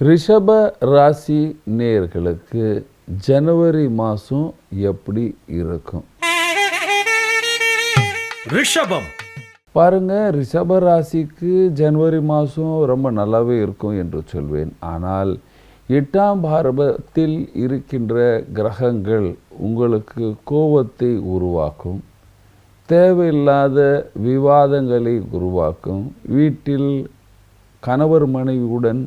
ரிஷப ராசி நேர்களுக்கு ஜனவரி மாதம் எப்படி இருக்கும்? ரிஷபம். பாருங்க ரிஷப ராசிக்கு ஜனவரி மாதம் ரொம்ப நல்லாவே இருக்கும் என்று சொல்வேன். ஆனால் எட்டாம் பாரபத்தில் இருக்கின்ற கிரகங்கள் உங்களுக்கு கோபத்தை உருவாக்கும் தேவையில்லாத விவாதங்களை உருவாக்கும் வீட்டில் கணவர் மனைவியுடன்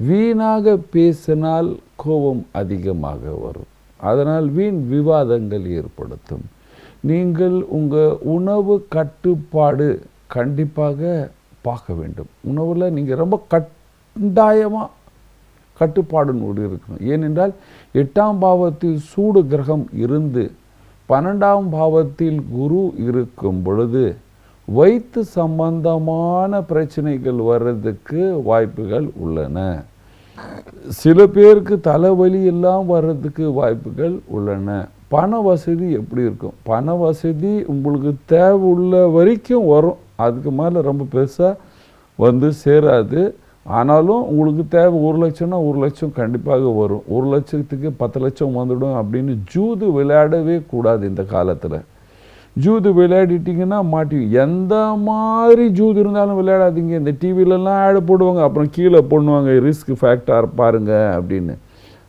வீணாக பேசினால் கோபம் அதிகமாக வரும். அதனால் வீண் விவாதங்கள் ஏற்படுத்தும். நீங்கள் உங்கள் உணவு கட்டுப்பாடு கண்டிப்பாக பார்க்க வேண்டும். உணவில் நீங்கள் ரொம்ப கட்டாயமாக கட்டுப்பாடுனோடு இருக்கணும். ஏனென்றால் எட்டாம் பாவத்தில் சூடு கிரகம் இருந்து பன்னெண்டாம் பாவத்தில் குரு இருக்கும் பொழுது வயிற்று சம்பந்தமான பிரச்சனைகள் வர்றதுக்கு வாய்ப்புகள் உள்ளன. சில பேருக்கு தலைவலி எல்லாம் வர்றதுக்கு வாய்ப்புகள் உள்ளன. பண வசதி எப்படி இருக்கும்? பண வசதி உங்களுக்கு தேவை உள்ள வரைக்கும் வரும். அதுக்கு மேலே ரொம்ப பெருசாக வந்து சேராது. ஆனாலும் உங்களுக்கு தேவை ஒரு லட்சம்னா ஒரு லட்சம் கண்டிப்பாக வரும். ஒரு லட்சத்துக்கு பத்து லட்சம் வந்துடும் அப்படின்னு ஜூது விளையாடவே கூடாது இந்த காலத்தில். ஜூது விளையாடிட்டிங்கன்னா மாட்டி எந்த மாதிரி ஜூது இருந்தாலும் விளையாடாதீங்க. இந்த டிவிலெலாம் ஆடு போடுவாங்க அப்புறம் கீழே பண்ணுவாங்க ரிஸ்க் ஃபேக்டர் பாருங்கள் அப்படின்னு.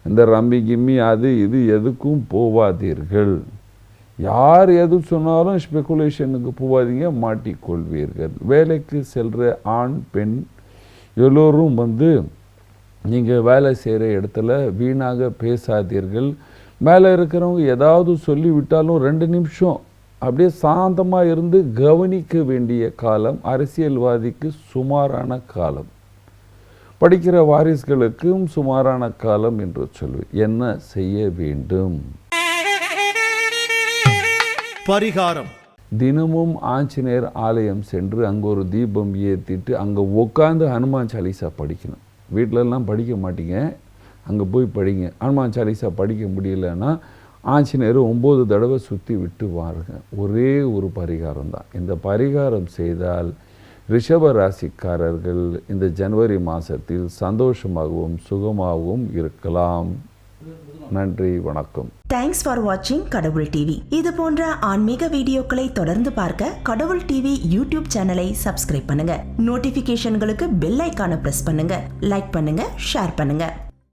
இந்த ரம்மி கிம்மி அது இது எதுக்கும் போவாதீர்கள். யார் எது சொன்னாலும் ஸ்பெகுலேஷனுக்கு போவாதீங்க மாட்டிக்கொள்வீர்கள். வேலைக்கு செல்கிற ஆண் பெண் எல்லோரும் வந்து நீங்கள் வேலை செய்கிற இடத்துல வீணாக பேசாதீர்கள். மேலே இருக்கிறவங்க ஏதாவது சொல்லி விட்டாலும் ரெண்டு நிமிஷம் அப்படியே சாந்தமாக இருந்து கவனிக்க வேண்டிய காலம் அரசியல்வாதிக்கு சுமாரான காலம். படிக்கிற வாரிசுகளுக்கும் சுமாரான காலம் என்று சொல்வேன் என்ன செய்ய வேண்டும்? பரிகாரம். தினமும் ஆஞ்சநேயர் ஆலயம் சென்று அங்கே ஒரு தீபம் ஏற்றிட்டு அங்கே உட்காந்து ஹனுமான் சாலிசா படிக்கணும். வீட்டிலலாம் படிக்க மாட்டீங்க. அங்கே போய் படிங்க. ஹனுமான் சாலிசா படிக்க முடியலன்னா ஆஞ்சநேயர் ஒம்பது தடவை சுற்றி விட்டு வாருங்க. ஒரே ஒரு பரிகாரம் தான். இந்த பரிகாரம் செய்தால் ரிஷப ராசிக்காரர்கள் இந்த ஜனவரி மாதத்தில் சந்தோஷமாகவும் சுகமாகவும் இருக்கலாம். நன்றி வணக்கம். தேங்க்ஸ் ஃபார் வாட்சிங் கடவுள் டிவி இது போன்ற ஆன்மீக வீடியோக்களை தொடர்ந்து பார்க்க கடவுள் டிவி யூடியூப் சேனலை சப்ஸ்கிரைப் பண்ணுங்க. நோட்டிபிகேஷன்களுக்கு பெல் ஐக்கான பிரஸ் பண்ணுங்க. லைக் பண்ணுங்க ஷேர் பண்ணுங்க.